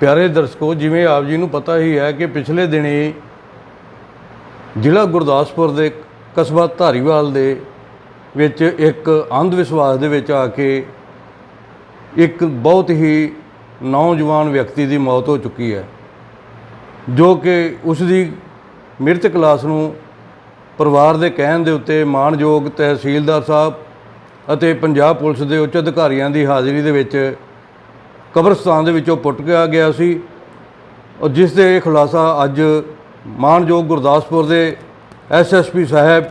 ਪਿਆਰੇ ਦਰਸ਼ਕੋ, ਜਿਵੇਂ ਆਪ ਜੀ ਨੂੰ ਪਤਾ ਹੀ ਹੈ ਕਿ ਪਿਛਲੇ ਦਿਨੀ ਜ਼ਿਲ੍ਹਾ ਗੁਰਦਾਸਪੁਰ ਦੇ ਕਸਬਾ ਧਾਰੀਵਾਲ ਦੇ ਵਿੱਚ ਇੱਕ ਅੰਧ ਵਿਸ਼ਵਾਸ ਦੇ ਵਿੱਚ ਆ ਕੇ ਇੱਕ ਬਹੁਤ ਹੀ ਨੌਜਵਾਨ ਵਿਅਕਤੀ ਦੀ ਮੌਤ ਹੋ ਚੁੱਕੀ ਹੈ, ਜੋ ਕਿ ਉਸ ਦੀ ਮ੍ਰਿਤਕ ਲਾਸ਼ ਨੂੰ ਪਰਿਵਾਰ ਦੇ ਕਹਿਣ ਦੇ ਉੱਤੇ ਮਾਣਯੋਗ ਤਹਿਸੀਲਦਾਰ ਸਾਹਿਬ ਅਤੇ ਪੰਜਾਬ ਪੁਲਿਸ ਦੇ ਉੱਚ ਅਧਿਕਾਰੀਆਂ ਦੀ ਹਾਜ਼ਰੀ ਦੇ ਵਿੱਚ ਕਬਰਸਤਾਨ ਦੇ ਵਿੱਚੋਂ ਪੁੱਟ ਗਿਆ ਗਿਆ ਸੀ ਔਰ ਜਿਸ ਦੇ ਖੁਲਾਸਾ ਅੱਜ ਮਾਨਯੋਗ ਗੁਰਦਾਸਪੁਰ ਦੇ ਐਸਐਸਪੀ ਸਾਹਿਬ,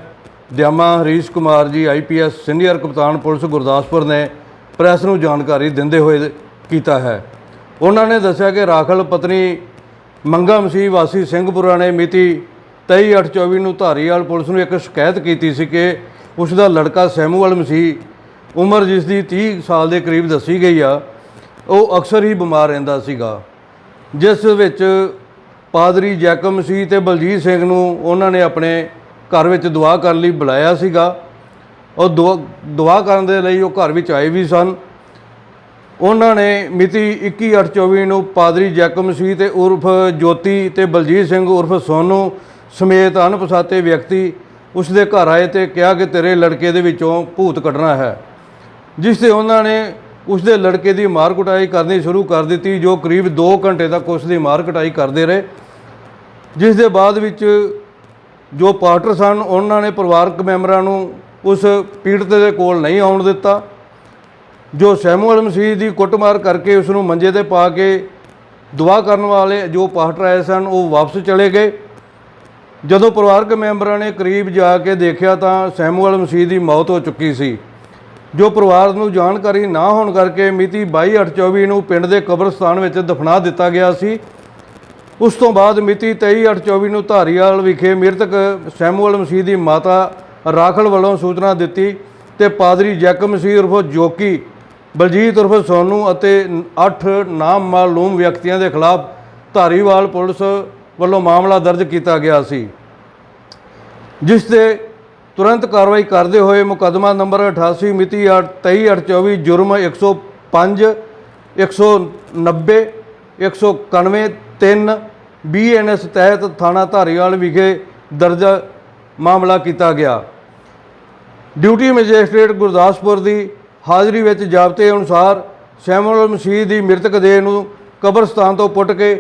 ਦਿਆਮਾ ਹਰੀਸ਼ ਕੁਮਾਰ ਜੀ ਆਈਪੀਐਸ ਸੀਨੀਅਰ ਕਪਤਾਨ ਪੁਲਿਸ ਗੁਰਦਾਸਪੁਰ ਨੇ ਪ੍ਰੈਸ ਨੂੰ ਜਾਣਕਾਰੀ ਦਿੰਦੇ ਹੋਏ ਕੀਤਾ ਹੈ। ਉਹਨਾਂ ਨੇ ਦੱਸਿਆ ਕਿ ਰਾਖਲ ਪਤਨੀ ਮੰਗਾ ਮਸੀਹ ਵਾਸੀ ਸਿੰਘਪੁਰਾ ਨੇ ਮਿਤੀ 23/8/24 ਨੂੰ ਧਾਰੀਵਾਲ ਪੁਲਿਸ ਨੂੰ ਇੱਕ ਸ਼ਿਕਾਇਤ ਕੀਤੀ ਸੀ ਕਿ ਉਸ ਦਾ ਲੜਕਾ ਸੈਮੂਅਲ ਮਸੀਹ ਉਮਰ ਜਿਸ ਦੀ 30 ਸਾਲ ਦੇ ਕਰੀਬ ਦੱਸੀ ਗਈ ਆ ਉਹ ਅਕਸਰ ਹੀ ਬਿਮਾਰ ਰਹਿੰਦਾ ਸੀਗਾ। ਜਿਸ ਵਿੱਚ ਪਾਦਰੀ ਜੈਕਮ ਸੀ ਤੇ ਬਲਜੀਤ ਸਿੰਘ ਨੂੰ ਉਹਨਾਂ ਨੇ ਆਪਣੇ ਘਰ ਵਿੱਚ ਦੁਆ ਕਰਨ ਲਈ ਬੁਲਾਇਆ ਸੀਗਾ। ਉਹ ਦੁਆ ਦੁਆ ਕਰਨ ਦੇ ਲਈ ਉਹ ਘਰ ਵਿੱਚ ਆਏ ਵੀ ਸਨ। ਉਹਨਾਂ ਨੇ ਮਿਤੀ 21/8/24 ਨੂੰ ਪਾਦਰੀ ਜੈਕਮ ਸੀ ਤੇ ਉਰਫ ਜੋਤੀ ਤੇ ਬਲਜੀਤ ਸਿੰਘ ਉਰਫ ਸੋਨੂ ਸਮੇਤ ਅਣਪਛਾਤੇ ਵਿਅਕਤੀ ਉਸ ਦੇ ਘਰ ਆਏ ਤੇ ਕਿਹਾ ਕਿ ਤੇਰੇ ਲੜਕੇ ਦੇ ਵਿੱਚੋਂ ਭੂਤ ਕੱਢਣਾ ਹੈ। ਜਿਸ ਤੇ ਉਹਨਾਂ ਨੇ ਉਸ ਦੇ ਲੜਕੇ ਦੀ ਮਾਰ ਕੁਟਾਈ ਕਰਨੀ ਸ਼ੁਰੂ ਕਰ ਦਿੱਤੀ, ਜੋ ਕਰੀਬ 2 ਘੰਟੇ ਤੱਕ ਉਸ ਦੀ ਮਾਰ ਕੁਟਾਈ ਕਰਦੇ ਰਹੇ। ਜਿਸ ਦੇ ਬਾਅਦ ਵਿੱਚ ਜੋ ਪਾਰਟਰ ਸਨ, ਉਹਨਾਂ ਨੇ ਪਰਿਵਾਰਕ ਮੈਂਬਰਾਂ ਨੂੰ ਉਸ ਪੀੜਤ ਦੇ ਕੋਲ ਨਹੀਂ ਆਉਣ ਦਿੱਤਾ। ਜੋ ਸੈਮੂਅਲ ਮਸੀਹ ਦੀ ਕੁੱਟਮਾਰ ਕਰਕੇ ਉਸ ਨੂੰ ਮੰਜੇ ਤੇ ਪਾ ਕੇ ਦੁਆ ਕਰਨ ਵਾਲੇ ਜੋ ਪਾਸਟਰ ਆਏ ਸਨ, ਉਹ ਵਾਪਸ ਚਲੇ ਗਏ। ਜਦੋਂ ਪਰਿਵਾਰਕ ਮੈਂਬਰਾਂ ਨੇ ਕਰੀਬ ਜਾ ਕੇ ਦੇਖਿਆ ਤਾਂ ਸੈਮੂਅਲ ਮਸੀਹ ਦੀ ਮੌਤ ਹੋ ਚੁੱਕੀ ਸੀ। ਜੋ ਪਰਿਵਾਰ ਨੂੰ ਜਾਣਕਾਰੀ ਨਾ ਹੋਣ ਕਰਕੇ ਮਿਤੀ 22/8/24 ਨੂੰ ਪਿੰਡ ਦੇ ਕਬਰਸਤਾਨ ਵਿੱਚ ਦਫਨਾ ਦਿੱਤਾ ਗਿਆ ਸੀ। ਉਸ ਤੋਂ ਬਾਅਦ ਮਿਤੀ 23/8/24 ਨੂੰ ਧਾਰੀਵਾਲ ਵਿਖੇ ਮ੍ਰਿਤਕ ਸੈਮੂਅਲ ਮਸੀਹ ਦੀ ਮਾਤਾ ਰਾਖਲ ਵੱਲੋਂ ਸੂਚਨਾ ਦਿੱਤੀ ਤੇ ਪਾਦਰੀ ਜੈਕਮ ਮਸੀਹ ਉਰਫ ਜੋਕੀ, ਬਲਜੀਤ ਉਰਫ ਸੋਨੂ ਅਤੇ 8 ਨਾਮ ਮਾਲੂਮ ਵਿਅਕਤੀਆਂ ਦੇ ਖਿਲਾਫ ਧਾਰੀਵਾਲ ਪੁਲਿਸ ਵੱਲੋਂ ਮਾਮਲਾ ਦਰਜ ਕੀਤਾ ਗਿਆ ਸੀ। ਜਿਸ ਤੇ ਤੁਰੰਤ ਕਾਰਵਾਈ ਕਰਦੇ ਹੋਏ ਮੁਕੱਦਮਾ ਨੰਬਰ 88 ਮਿਤੀ 23/8/24 ਜੁਰਮ 105 190 191 3 ਬੀਐਨਐਸ ਤਹਿਤ ਥਾਣਾ ਧਾਰੀਵਾਲ ਵਿਖੇ ਦਰਜ ਮਾਮਲਾ ਕੀਤਾ ਗਿਆ। ਡਿਊਟੀ ਮੈਜਿਸਟ੍ਰੇਟ ਗੁਰਦਾਸਪੁਰ ਦੀ ਹਾਜ਼ਰੀ ਵਿੱਚ ਜਾਬਤੇ ਅਨੁਸਾਰ ਸੈਮੂਅਲ ਮਸੀਹ ਦੀ ਮ੍ਰਿਤਕ ਦੇਹ ਨੂੰ ਕਬਰਸਤਾਨ ਤੋਂ ਪੁੱਟ ਕੇ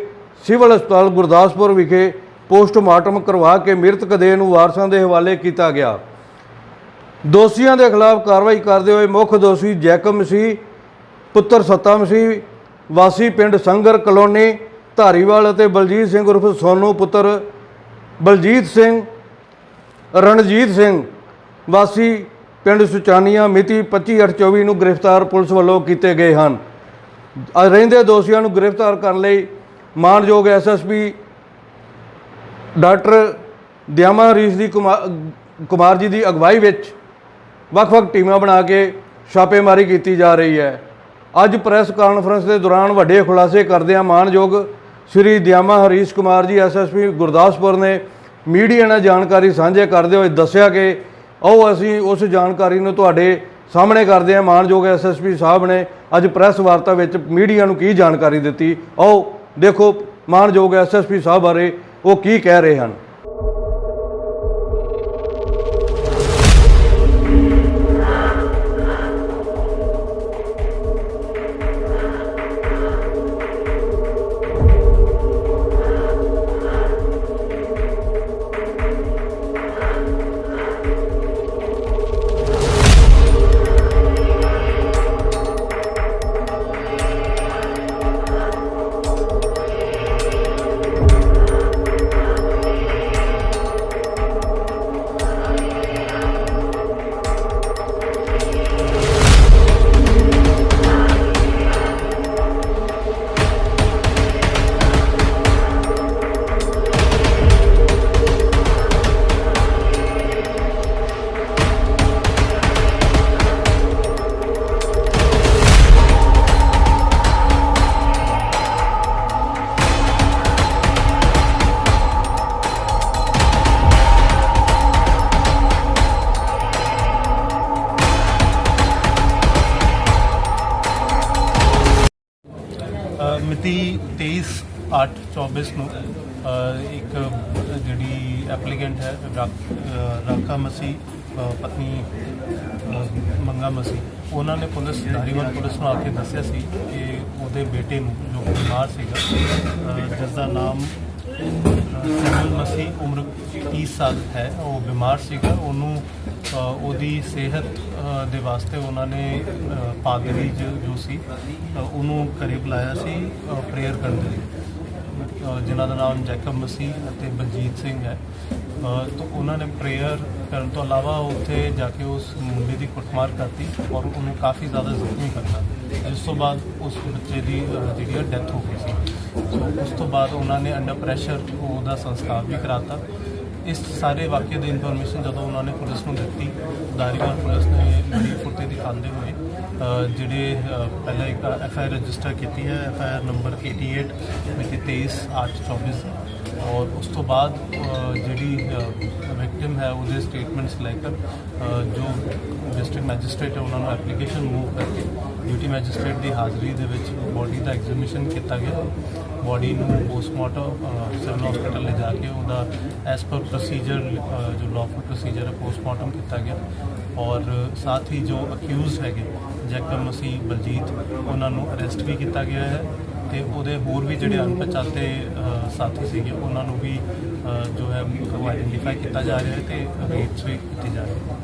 ਸਿਵਲ ਹਸਪਤਾਲ ਗੁਰਦਾਸਪੁਰ ਵਿਖੇ ਪੋਸਟਮਾਰਟਮ ਕਰਵਾ ਕੇ ਮ੍ਰਿਤਕ ਦੇਹ ਨੂੰ ਵਾਰਸਾਂ ਦੇ ਹਵਾਲੇ ਕੀਤਾ ਗਿਆ। ਦੋਸ਼ੀਆਂ ਦੇ ਖਿਲਾਫ ਕਾਰਵਾਈ ਕਰਦੇ ਹੋਏ ਮੁੱਖ ਦੋਸ਼ੀ ਜੈਕਮ ਸੀ, ਪੁੱਤਰ ਸੱਤਾ ਮਸੀਹ ਵਾਸੀ ਪਿੰਡ ਸੰਗਰ ਕਲੋਨੀ, ਧਾਰੀਵਾਲ ਅਤੇ ਬਲਜੀਤ ਸਿੰਘ ਉਰਫ ਸੋਨੂ ਪੁੱਤਰ ਬਲਜੀਤ ਸਿੰਘ, ਰਣਜੀਤ ਸਿੰਘ, ਵਾਸੀ ਪਿੰਡ ਸੁਚਾਨੀਆਂ, ਮਿਤੀ 25/8/24 ਨੂੰ ਗ੍ਰਿਫਤਾਰ ਪੁਲਿਸ ਵੱਲੋਂ ਕੀਤੇ ਗਏ ਹਨ। ਰਹਿੰਦੇ ਦੋਸ਼ੀਆਂ ਨੂੰ ਗ੍ਰਿਫਤਾਰ ਕਰਨ ਲਈ ਮਾਨਯੋਗ ਐਸਐਸਪੀ ਡਾਕਟਰ ਦਿਆਮਾ ਹਰੀਸ਼ ਦੀ ਕੁਮਾ- ਕੁਮਾਰ ਜੀ ਦੀ ਅਗਵਾਈ ਵਿੱਚ ਵੱਖ-ਵੱਖ ਟੀਮਾਂ ਬਣਾ ਕੇ ਛਾਪੇਮਾਰੀ ਕੀਤੀ ਜਾ ਰਹੀ ਹੈ। ਅੱਜ ਪ੍ਰੈਸ ਕਾਨਫਰੰਸ ਦੇ ਦੌਰਾਨ ਵੱਡੇ ਖੁਲਾਸੇ ਕਰਦਿਆਂ ਮਾਨਯੋਗ ਸ੍ਰੀ ਦਿਆਮਾ ਹਰੀਸ਼ ਕੁਮਾਰ ਜੀ ਐਸਐਸਪੀ ਗੁਰਦਾਸਪੁਰ ਨੇ ਮੀਡੀਆ ਨਾਲ ਜਾਣਕਾਰੀ ਸਾਂਝੇ ਕਰਦੇ ਹੋਏ ਦੱਸਿਆ ਕਿ ਆਓ ਅਸੀਂ ਉਸ ਜਾਣਕਾਰੀ ਨੂੰ ਤੁਹਾਡੇ ਸਾਹਮਣੇ ਕਰਦੇ ਹਾਂ। ਮਾਨਯੋਗ ਐਸਐਸਪੀ ਸਾਹਿਬ ਨੇ ਅੱਜ ਪ੍ਰੈਸ ਵਾਰਤਾ ਵਿੱਚ ਮੀਡੀਆ ਨੂੰ ਕੀ ਜਾਣਕਾਰੀ ਦਿੱਤੀ? ਆਓ ਦੇਖੋ ਮਾਨਯੋਗ ਐਸਐਸਪੀ ਸਾਹਿਬ ਬਾਰੇ ਉਹ ਕੀ ਕਹਿ ਰਹੇ ਹਨ? ਅ, ਮਿਤੀ 23/8/24 ਨੂੰ ਇੱਕ ਜਿਹੜੀ ਐਪਲੀਕੈਂਟ ਹੈ ਰਾਕ- ਅ, ਰਾਕਾ ਮਸੀ ਪਤਨੀ ਮੰਗਾ ਮਸੀ ਉਹਨਾਂ ਨੇ ਪੁਲਿਸ ਧਾਰੀਵਾਲ ਪੁਲਿਸ ਨੂੰ ਆ ਕੇ ਦੱਸਿਆ ਸੀ ਕਿ ਉਹਦੇ ਬੇਟੇ ਨੂੰ ਜੋ ਬਿਮਾਰ ਸੀਗਾ ਅ, ਜਿਸ ਦਾ ਨਾਮ ਸੈਮਲ ਮਸੀ ਉਮਰ 30 ਸਾਲ ਹੈ ਉਹ ਬਿਮਾਰ ਸੀਗਾ। ਉਹਨੂੰ ਉਹਦੀ ਸਿਹਤ ਦੇ ਵਾਸਤੇ ਉਹਨਾਂ ਨੇ ਅ, ਪਾਦਰੀ ਜੋ ਸੀ ਉਹਨੂੰ ਘਰੇ ਬੁਲਾਇਆ ਸੀ ਪ੍ਰੇਅਰ ਕਰਨ ਦੇ ਲਈ। ਅ, ਜਿਨ੍ਹਾਂ ਦਾ ਨਾਮ ਜੈਕਬ ਮਸੀਹ ਅਤੇ ਬਲਜੀਤ ਸਿੰਘ ਹੈ। ਤਾਂ ਉਹਨਾਂ ਨੇ ਪ੍ਰੇਅਰ ਕਰਨ ਤੋਂ ਇਲਾਵਾ ਉੱਥੇ ਜਾ ਕੇ ਉਸ ਮੁੰਡੇ ਦੀ ਕੁੱਟਮਾਰ ਕਰਤੀ ਔਰ ਉਹਨੂੰ ਕਾਫੀ ਜ਼ਿਆਦਾ ਜ਼ਖਮੀ ਕਰਤਾ। ਜਿਸ ਤੋਂ ਬਾਅਦ ਉਸ ਬੱਚੇ ਦੀ ਅ, ਜਿਹੜੀ ਡੈਥ ਹੋ ਗਈ ਸੀ। ਸੋ ਉਸ ਤੋਂ ਬਾਅਦ ਉਹਨਾਂ ਨੇ ਅੰਡਰ ਪ੍ਰੈਸ਼ਰ ਉਹਦਾ ਸੰਸਕਾਰ ਵੀ ਕਰਾਤਾ। ਇਸ ਸਾਰੇ ਵਾਕਿਏ ਦੀ ਇਨਫੋਰਮੇਸ਼ਨ ਜਦੋਂ ਉਹਨਾਂ ਨੇ ਪੁਲਿਸ ਨੂੰ ਦਿੱਤੀ, ਦਾਰੀਵਾਲ ਪੁਲਿਸ ਨੇ ਬੜੀ ਫੁਰਤੀ ਦਿਖਾਉਂਦੇ ਹੋਏ ਜਿਹੜੇ ਪਹਿਲਾਂ ਇੱਕ ਐਫ ਆਈ ਆਰ ਰਜਿਸਟਰ ਕੀਤੀ ਹੈ ਐਫ ਆਈ ਆਰ ਨੰਬਰ 88 ਮਿਤੀ 23 8 24 ਔਰ ਉਸ ਤੋਂ ਬਾਅਦ ਜਿਹੜੀ ਵਿਕਟਿਮ ਹੈ, ਉਹਦੇ ਸਟੇਟਮੈਂਟਸ ਲੈ ਕੇ ਜੋ ਡਿਸਟ੍ਰਿਕਟ ਮੈਜਿਸਟ੍ਰੇਟ ਹੈ, ਉਹਨਾਂ ਨੂੰ ਐਪਲੀਕੇਸ਼ਨ ਮੂਵ ਕਰਕੇ ਡਿਊਟੀ ਮੈਜਿਸਟ੍ਰੇਟ ਦੀ ਹਾਜ਼ਰੀ ਦੇ ਵਿੱਚ ਬੋਡੀ ਦਾ ਐਗਜ਼ੀਬਿਸ਼ਨ ਕੀਤਾ ਗਿਆ। ਬੋਡੀ ਨੂੰ ਪੋਸਟਮਾਰਟਮ ਸਿਵਲ ਹਸਪੀਟਲ ਲੈ ਜਾ ਕੇ ਉਹਦਾ ਐਸ ਪਰ ਪ੍ਰੋਸੀਜਰ ਜੋ ਲਾਫੁਲ ਪ੍ਰੋਸੀਜਰ ਹੈ ਪੋਸਟਮਾਰਟਮ ਕੀਤਾ ਗਿਆ। ਔਰ ਸਾਥ ਹੀ ਜੋ ਅਕਿਊਜ਼ ਹੈਗੇ, ਜੈਕਮ ਮਸੀਹ ਬਲਜੀਤ, ਉਹਨਾਂ ਨੂੰ ਅਰੈਸਟ ਵੀ ਕੀਤਾ ਗਿਆ ਹੈ ਤੇ ਉਹਦੇ ਹੋਰ ਵੀ ਜਿਹੜੇ ਅਣਪਛਾਤੇ ਸਾਥੀ ਸੀਗੇ, ਉਹਨਾਂ ਨੂੰ ਵੀ ਜੋ ਹੈ, ਉਹ ਆਇਡੈਂਟੀਫਾਈ ਕੀਤਾ ਜਾ ਰਿਹਾ ਹੈ ਤੇ ਰੇਟਸ ਵੀ ਕੀਤੀ ਜਾ ਰਹੀ ਹੈ।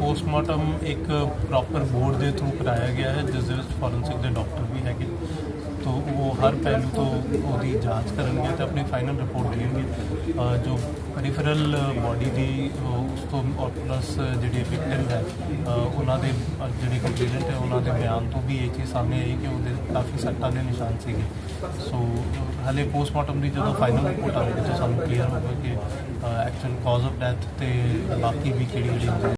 ਪੋਸਟਮਾਰਟਮ ਇੱਕ ਪ੍ਰੋਪਰ ਬੋਰਡ ਦੇ ਥਰੂ ਕਰਾਇਆ ਗਿਆ ਹੈ, ਜਿਸ ਦੇ ਵਿੱਚ ਫੋਰੈਂਸਿਕ ਦੇ ਡਾਕਟਰ ਵੀ ਹੈਗੇ। ਤੋ ਉਹ ਹਰ ਪਹਿਲੂ ਤੋਂ ਉਹਦੀ ਜਾਂਚ ਕਰਨਗੇ ਤੇ ਆਪਣੀ ਫਾਈਨਲ ਰਿਪੋਰਟ ਦੇਣਗੇ ਜੋ ਪੈਰੀਫਰਲ ਬਾਡੀ ਦੀ ਉਸ ਤੋਂ ਔਰ ਪਲੱਸ ਜਿਹੜੀ ਵਿਕਟਿਮ ਹੈ ਉਹਨਾਂ ਦੇ ਜਿਹੜੇ ਕੰਪਲੇਨਟ ਹੈ, ਉਹਨਾਂ ਦੇ ਬਿਆਨ ਤੋਂ ਵੀ ਇਹ ਚੀਜ਼ ਸਾਹਮਣੇ ਆਈ ਕਿ ਉਹਦੇ ਕਾਫੀ ਸੱਟਾਂ ਦੇ ਨਿਸ਼ਾਨ ਸੀਗੇ। ਸੋ ਹਲੇ ਪੋਸਟਮਾਰਟਮ ਦੀ ਜਦੋਂ ਫਾਈਨਲ ਰਿਪੋਰਟ ਆਵੇਗੀ ਤਾਂ ਸਾਨੂੰ ਕਲੀਅਰ ਹੋਵੇਗਾ ਕਿ ਐਕਚੁਅਲ ਕਾਜ਼ ਆਫ ਡੈਥ ਤੇ ਬਾਕੀ ਵੀ ਕਿਹੜੀ ਕਿਹੜੀ